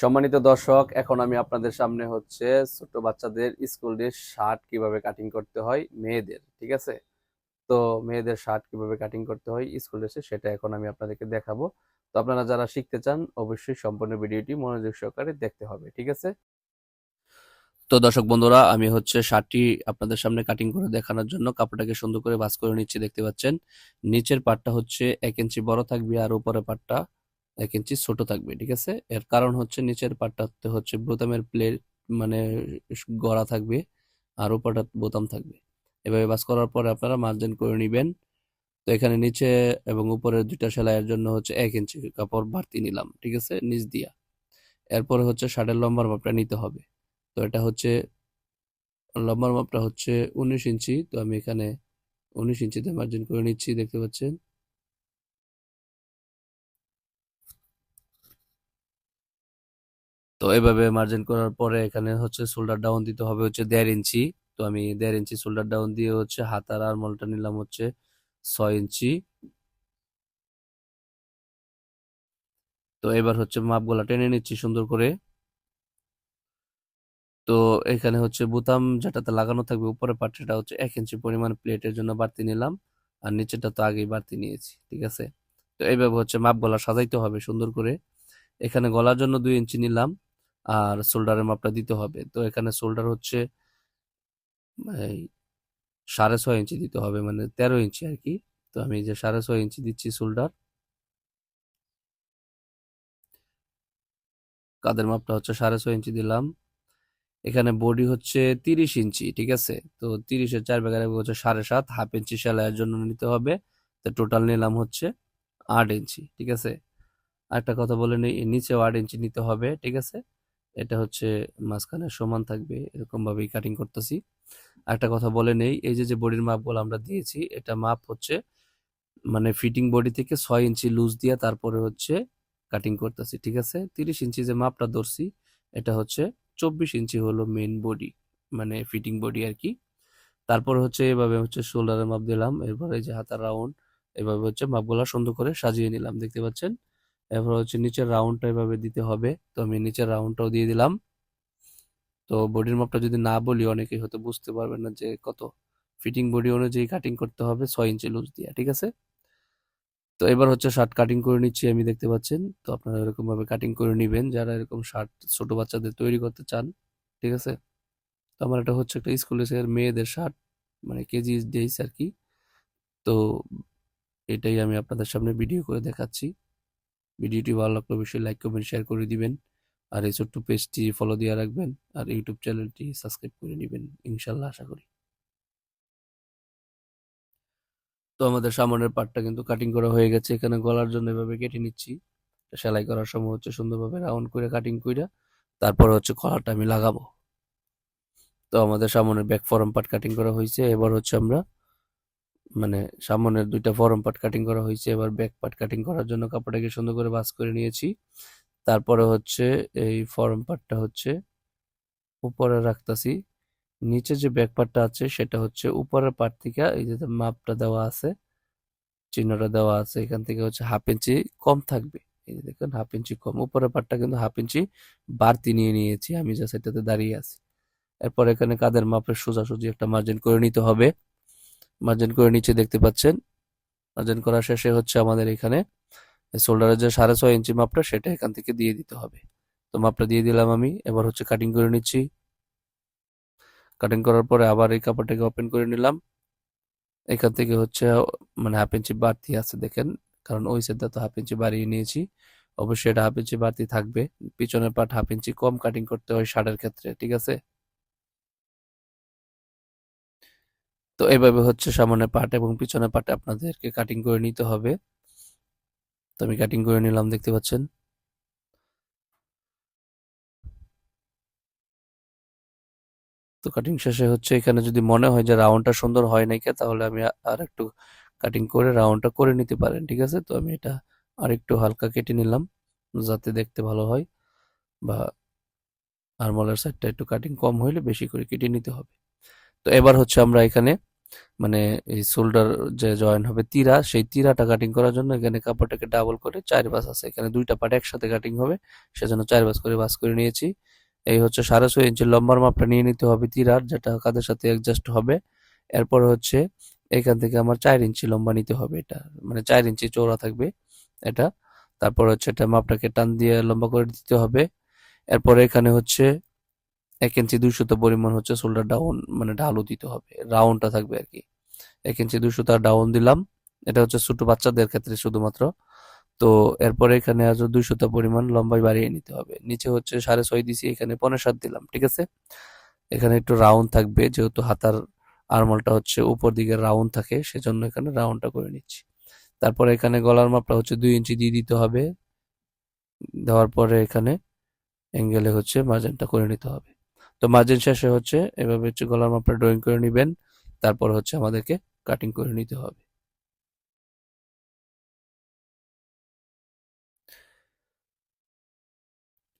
সম্মানিত দর্শক, এখন আমি আপনাদের সামনে হচ্ছে ছোট বাচ্চাদের স্কুল ড্রেস শার্ট কীভাবে কাটিং করতে হয়, মেয়েদের, ঠিক আছে? তো মেয়েদের শার্ট কীভাবে কাটিং করতে হয় স্কুল ড্রেসে সেটা এখন আমি আপনাদেরকে দেখাবো। তো আপনারা যারা শিখতে চান, অবশ্যই সম্পূর্ণ ভিডিওটি মনোযোগ সহকারে দেখতে হবে, ঠিক আছে? তো দর্শক বন্ধুরা, আমি হচ্ছে শার্টটি আপনাদের সামনে কাটিং করে দেখানোর জন্য কাপড়টাকে সুন্দর করে ভাঁজ করে নিচ্ছি, দেখতে পাচ্ছেন? নিচের পাটটা হচ্ছে এক ইঞ্চি বড় থাকবে আর উপরের পাটটা এক ইঞ্চি ছোট থাকবে, ঠিক আছে? এর কারণ হচ্ছে নিচের পাটটাতে হচ্ছে বোতামের প্লেট মানে গড়া থাকবে আর উপরটা বোতাম থাকবে। এভাবে বাস করার পরে আপনারা মার্জিন করে নেবেন। তো এখানে নিচে এবং উপরের দুইটা সেলাইয়ের জন্য হচ্ছে এক ইঞ্চি কাপড় বাড়তি নিলাম, ঠিক আছে? নিচ দিয়া। এরপরে হচ্ছে শার্টের লম্বার মাপটা নিতে হবে। তো এটা হচ্ছে, লম্বার মাপটা হচ্ছে উনিশ ইঞ্চি। তো আমি এখানে উনিশ ইঞ্চিতে মার্জিন করে নিচ্ছি, দেখতে পাচ্ছেন? তো এভাবে মার্জিন করার পরে এখানে হচ্ছে শোল্ডার ডাউন দিতে হবে হচ্ছে দেড় ইঞ্চি। তো আমি দেড় ইঞ্চি শোল্ডার ডাউন দিয়ে হচ্ছে হাতার আরমলটা নিলাম হচ্ছে ছয় ইঞ্চি। তো এবার হচ্ছে মাপ মাপগুলা টেনে নিচ্ছি সুন্দর করে। তো এখানে হচ্ছে বোতাম যেটাতে লাগানো থাকবে উপরে পাট সেটা হচ্ছে এক ইঞ্চি পরিমাণ প্লেটের জন্য বাড়তি নিলাম। আর নিচেটা তো আগেই বাড়তি নিয়েছি, ঠিক আছে? তো এইভাবে হচ্ছে মাপ গলা সাজাইতে হবে সুন্দর করে। এখানে গলার জন্য দুই ইঞ্চি নিলাম। আর শোল্ডারের মাপটা দিতে হবে। তো এখানে শোল্ডার হচ্ছে সাড়ে ছয় ইঞ্চি দিতে হবে মানে তেরো ইঞ্চি আর কি। তো আমি যে সাড়ে ছয় ইঞ্চি দিচ্ছি শোল্ডার কাদের মাপটা হচ্ছে সাড়ে ছয় ইঞ্চি দিলাম। এখানে বডি হচ্ছে তিরিশ ইঞ্চি, ঠিক আছে? তো তিরিশের চার এক হচ্ছে সাড়ে সাত হাফ ইঞ্চি সেলাইয়ের জন্য নিতে হবে। তো টোটাল নিলাম হচ্ছে আট ইঞ্চি, ঠিক আছে? আরেকটা কথা বলে নিই, নিচেও আট ইঞ্চি নিতে হবে, ঠিক আছে? এটা হচ্ছে মাঝখানে সমান থাকবে এরকম ভাবেই কাটিং করতেছি। আরেকটা কথা বলে নেই, এই যে যে বডির মাপগুলো আমরা দিয়েছি, এটা মাপ হচ্ছে মানে ফিটিং বডি থেকে ছয় ইঞ্চি লুজ দিয়ে তারপরে হচ্ছে কাটিং করতেছি, ঠিক আছে? তিরিশ ইঞ্চি যে মাপটা ধরছি, এটা হচ্ছে চব্বিশ ইঞ্চি হলো মেন বডি মানে ফিটিং বডি আর কি। তারপরে হচ্ছে এভাবে হচ্ছে শোল্ডারের মাপ দিলাম, এরপরে যে হাতার রাউন্ড এভাবে হচ্ছে মাপগুলো সুন্দর করে সাজিয়ে নিলাম, দেখতে পাচ্ছেন? এরপর হচ্ছে নিচের রাউন্ডটা এভাবে দিতে হবে। তো আমি নিচের রাউন্ডটাও দিয়ে দিলাম। তো বডির মাপটা যদি না বলি, অনেকেই হয়তো বুঝতে পারবেন না যে কত ফিটিং বডি অনুযায়ী কাটিং করতে হবে ছয় ইঞ্চি লুজ দিয়ে, ঠিক আছে? তো এবার হচ্ছে শার্ট কাটিং করে নিচ্ছি, আমি দেখতে পাচ্ছেন। তো আপনারা এরকম ভাবে কাটিং করে নেবেন, যারা এরকম শার্ট ছোট বাচ্চাদের তৈরি করতে চান, ঠিক আছে? তো আমার এটা হচ্ছে একটা স্কুল ড্রেসের মেয়েদের শার্ট মানে কেজি ডেইস আর কি। তো এটাই আমি আপনাদের সামনে ভিডিও করে দেখাচ্ছি। ভিডিওটি ভালো লাগলে অবশ্যই লাইক কমেন্ট শেয়ার করে দিবেন। আর এই ছোট্ট পেজটি ফলো দিয়ে রাখবেন। আর ইউটিউব চ্যানেলটি সাবস্ক্রাইব করে নেবেন, ইনশাল্লাহ আশা করি। তো আমাদের সামনের পার্টটা কিন্তু কাটিং করা হয়ে গেছে। এখানে গলার জন্য এভাবে কেটে নিচ্ছি। সেলাই করার সময় হচ্ছে সুন্দরভাবে রাউন্ড করে কাটিং করে তারপর হচ্ছে কলারটা আমি লাগাবো। তো আমাদের সামনের ব্যাক ফরম পার্ট কাটিং করা হয়েছে। এবার হচ্ছে আমরা মানে সামনের দুইটা ফরম পার্ট কাটিং করা হয়েছে, এবার ব্যাক পার্ট কাটিং করার জন্য কাপড়টাকে সুন্দর করে ভাঁজ করে নিয়েছি। তারপরে হচ্ছে এই ফরম পার্টটা হচ্ছে উপরে রাখতেছি। নিচে যে ব্যাক পার্টটা আছে, সেটা হচ্ছে উপরের পার্ট থেকে এই যে মাপটা দেওয়া আছে, চিহ্নটা দেওয়া আছে, এখান থেকে হচ্ছে হাফ ইঞ্চি কম থাকবে। এই যে দেখুন হাফ ইঞ্চি কম। উপরের পার্টটা কিন্তু হাফ ইঞ্চি বাড়তি নিয়ে নিয়েছি, আমি যা সেটাতে দাঁড়িয়ে আছি। এরপর এখানে কাদের মাপের সোজাসুজি একটা মার্জিন করে নিতে হবে। মার্জিন করে নিচে দেখতে পাচ্ছেন। মার্জিন করা শেষে হচ্ছে আমাদের এখানে শোল্ডারের যে সাড়ে ছয় ইঞ্চি মাপটা, সেটা এখান থেকে দিয়ে দিতে হবে। তো মাপটা দিয়ে দিলাম আমি, এবার হচ্ছে কাটিং করে নিচ্ছি। কাটিং করার পরে আবার এই কাপড়টাকে ওপেন করে নিলাম। এখান থেকে হচ্ছে মানে হাফ ইঞ্চি বাড়তি আছে দেখেন, কারণ ওই সাইডটা তো হাফ ইঞ্চি বাড়িয়ে নিয়েছি। অবশ্যই এটা হাফ ইঞ্চি বাড়তি থাকবে। পিছনের পার্ট হাফ ইঞ্চি কম কাটিং করতে হয় শার্টের ক্ষেত্রে, ঠিক আছে? তো এভাবে হচ্ছে সামনের পার্ট এবং পিছনে পার্টে আপনাদেরকে কাটিং করে নিতে হবে। তো আমি কাটিং করে নিলাম, দেখতে পাচ্ছেন। তো কাটিং শেষে হচ্ছে এখানে যদি মনে হয় যে রাউন্ডটা সুন্দর হয় নাই কে, তাহলে আমি আর একটু কাটিং করে রাউন্ডটা করে নিতে পারেন, ঠিক আছে? তো আমি এটা আর একটু হালকা কেটে নিলাম, যাতে দেখতে ভালো হয় বা আরমলের সাইডটা একটু কাটিং কম হইলে বেশি করে কেটে নিতে হবে। তো এবার হচ্ছে আমরা এখানে মানে এই শোল্ডার যে জয়েন হবে তীরা, সেই তীরাটা কাটিং করার জন্য এখানে কাপড়টাকে ডাবল করে চার বাস আছে। এখানে দুইটা পার্ট একসাথে কাটিং হবে, সেজন্য চার বাস করে বাস করে নিয়েছি। এই হচ্ছে সাড়ে ছয় ইঞ্চি লম্বার মাপটা নিয়ে নিতে হবে তীরার যেটা কাদের সাথে অ্যাডজাস্ট হবে। এরপর হচ্ছে এখান থেকে আমার চার ইঞ্চি লম্বা নিতে হবে এটা মানে চার ইঞ্চি চৌড়া থাকবে এটা। তারপর হচ্ছে এটা মাপটাকে টান দিয়ে লম্বা করে দিতে হবে। এরপরে এখানে হচ্ছে এক ইঞ্চি দুইশত পরিমাণ হচ্ছে শোল্ডার ডাউন মানে ঢালু দিতে হবে। রাউন্ডটা থাকবে আর কি এক ইঞ্চি দুইশো ডাউন দিলাম। এটা হচ্ছে ছোট বাচ্চাদের ক্ষেত্রে শুধুমাত্র। তো এরপরে এখানে আরও দুইশত পরিমাণ লম্বাই বাড়িয়ে নিতে হবে। নিচে হচ্ছে সাড়ে ছয় দিছি, এখানে পনেরো সাত দিলাম, ঠিক আছে? এখানে একটু রাউন্ড থাকবে, যেহেতু হাতার আরমলটা হচ্ছে উপর দিকে রাউন্ড থাকে, সেজন্য এখানে রাউন্ডটা করে নিচ্ছি। তারপরে এখানে গলার মাপটা হচ্ছে দুই ইঞ্চি দিয়ে দিতে হবে। দেওয়ার পরে এখানে অ্যাঙ্গেলে হচ্ছে মার্জিনটা করে নিতে হবে। তো মার্জিন শেষে হচ্ছে এভাবে হচ্ছে গলার মাপটা ড্রয়িং করে নেবেন, তারপর হচ্ছে আমাদেরকে কাটিং করে নিতে হবে।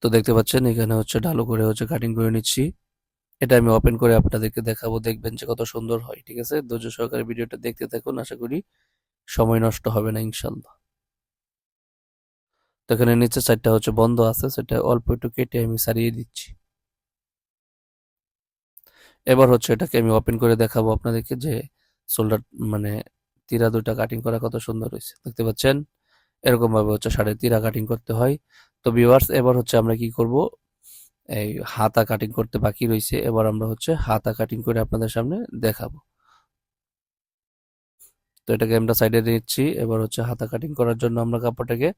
তো দেখতে পাচ্ছেন এখানে হচ্ছে ঢালু করে হচ্ছে কাটিং করে নিচ্ছি। এটা আমি ওপেন করে আপনাদেরকে দেখাবো, দেখবেন যে কত সুন্দর হয়, ঠিক আছে? ধৈর্য সহকারে ভিডিওটা দেখতে থাকুন, আশা করি সময় নষ্ট হবে না ইনশাল্লাহ তো এখানে নিচে সাইডটা হচ্ছে বন্ধ আছে, সেটা অল্প একটু কেটে আমি সারিয়ে দিচ্ছি। এবার হচ্ছে এটাকে আমি ওপেন করে দেখাবো আপনাদেরকে যে শোল্ডার মানে তীরা দুটা কাটিং করা কত সুন্দর হয়েছে। দেখতে পাচ্ছেন? এরকম ভাবে হচ্ছে শাড়ি তীরা কাটিং করতে হয়। তো ভিউয়ার্স এবার হচ্ছে আমরা কি করব? এই হাতা কাটিং করতে বাকি রয়েছে। এবার আমরা হচ্ছে হাতা কাটিং করে আপনাদের সামনে দেখাবো। তো এটাকে আমরা সাইডে নিচ্ছি। এবার হচ্ছে হাতা কাটিং করার জন্য আমরা কাপড়টাকে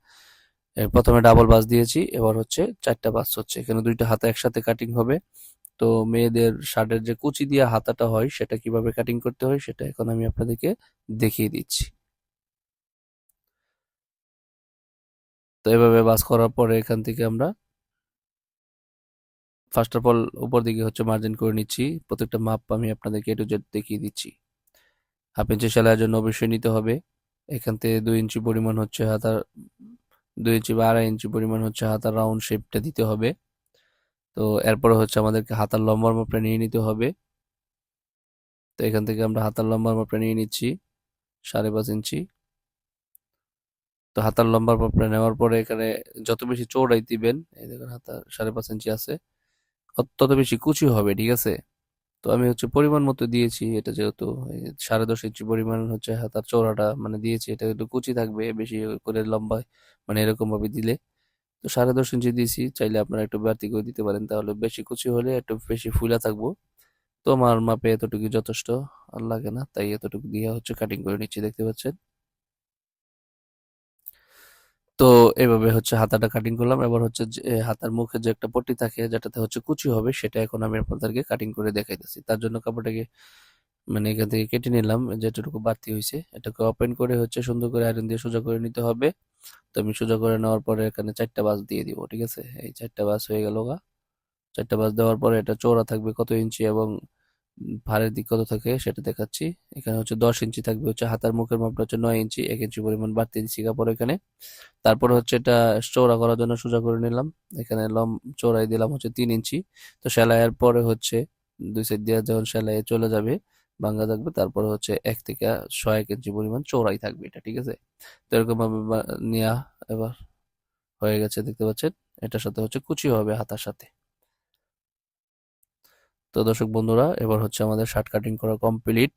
প্রথমে ডাবল বাস দিয়েছি। এবার হচ্ছে চারটা বাস হচ্ছে। এখানে দুইটা হাতা একসাথে কাটিং হবে। তো মেয়েদের শার্টের যে কুচি দিয়ে হাতাটা হয়, সেটা কীভাবে কাটিং করতে হয়, সেটা এখন আমি আপনাদেরকে দেখিয়ে দিচ্ছি। তো এভাবে বাস করার পরে এখান থেকে আমরা ফার্স্ট অফ অল উপর দিকে হচ্ছে মার্জিন করে নিচ্ছি। প্রত্যেকটা মাপ আমি আপনাদেরকে জেড দেখিয়ে দিচ্ছি। হাফ ইঞ্চি সেলাইয়ের জন্য অবশ্যই নিতে হবে। এখান থেকে দুই ইঞ্চি পরিমাণ হচ্ছে হাতার, দুই ইঞ্চি বা আড়াই ইঞ্চি পরিমাণ হচ্ছে হাতার রাউন্ড শেপটা দিতে হবে। তো এরপরে হচ্ছে আমাদেরকে হাতার লম্বার মাপটা নিয়ে নিতে হবে। তো এখান থেকে আমরা হাতার লম্বার মাপটা নিয়ে নিচ্ছি, সাড়ে পাঁচ ইঞ্চি। তো হাতার লম্বার মাপটা নেওয়ার পরে এখানে যত বেশি চৌড়াই দিবেন, এই দেখুন হাতা সাড়ে পাঁচ ইঞ্চি আছে তত বেশি কুচি হবে, ঠিক আছে? তো আমি হচ্ছে পরিমাণ মতো দিয়েছি, এটা যেহেতু সাড়ে দশ ইঞ্চি পরিমাণ হচ্ছে হাতার চৌড়াটা মানে দিয়েছি, এটা একটু কুচি থাকবে বেশি করে লম্বা মানে এরকম ভাবে দিলে। তো সাড়ে দশ ইঞ্চি দিয়েছি, চাইলে আপনারা একটু বাড়তি করে দিতে পারেন, তাহলে বেশি কুচি হলে একটু বেশি ফুলা থাকব। তো আমার মাপে এতটুকু যথেষ্ট, আর লাগে না, তাই এতটুকু দিয়ে হচ্ছে কাটিং করে নিচ্ছি, দেখতে পাচ্ছেন। তো এভাবে হচ্ছে হাতাটা কাটিং করলাম, এবার হচ্ছে যে হাতার মুখে যে একটা পট্টি থাকে, যেটাতে হচ্ছে কুচি হবে, সেটা এখন আমি আপনাদেরকে কাটিং করে দেখাইতেছি। তার জন্য কাপড়টাকে মানে এখান থেকে কেটে নিলাম, যেটুকু বাড়তি হয়েছে। এটাকে ওপেন করে হচ্ছে সুন্দর করে আয়রন দিয়ে সোজা করে নিতে হবে। তো আমি সোজা করে নেওয়ার পরে এখানে চারটা বাস দিয়ে দিব, ঠিক আছে? এই চারটা বাস হয়ে গেল গা। চারটা বাস দেওয়ার পরে এটা চওড়া থাকবে কত ইঞ্চি এবং ভারের দিক কত থাকে সেটা দেখাচ্ছি। এখানে হচ্ছে দশ ইঞ্চি থাকবে হচ্ছে হাতার মুখের মাপটা হচ্ছে নয় ইঞ্চি, এক ইঞ্চি পরিমাণ বাড়তি দিচ্ছি কাপড় এখানে। তারপর হচ্ছে এটা চওড়া করার জন্য সোজা করে নিলাম। এখানে লম চওড়াই দিলাম হচ্ছে তিন ইঞ্চি। তো সেলাইয়ের পরে হচ্ছে দুই সাইড দিয়ে যখন সেলাই চলে যাবে ভাঙ্গা থাকবে, তারপর হচ্ছে এক থেকে ছয় ইঞ্চি পরিমাণ চৌড়াই থাকবে এটা, ঠিক আছে? তো এরকম ভাবে বা- নেওয়া এবার হয়ে গেছে, দেখতে পাচ্ছেন? এটার সাথে হচ্ছে কুচি হবে হাতার সাথে। তো দর্শক বন্ধুরা, এবার হচ্ছে আমাদের শার্ট কাটিং করা কমপ্লিট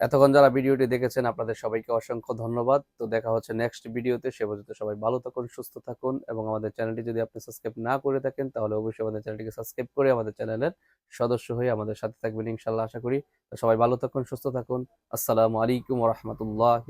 এতক্ষণ যারা ভিডিওটি দেখেছেন, আপনাদের সবাইকে অসংখ্য ধন্যবাদ। তো দেখা হচ্ছে নেক্সট ভিডিওতে। সে পর্যন্ত সবাই ভালো থাকুন, সুস্থ থাকুন এবং আমাদের চ্যানেলটি যদি আপনি সাবস্ক্রাইব না করে থাকেন, তাহলে অবশ্যই আমাদের চ্যানেলটিকে সাবস্ক্রাইব করে আমাদের চ্যানেলের সদস্য হয়ে আমাদের সাথে থাকবেন ইনশাল্লাহ আশা করি। সবাই ভালো থাকুন, সুস্থ থাকুন। আসসালামু আলাইকুম রহমতুল্লাহ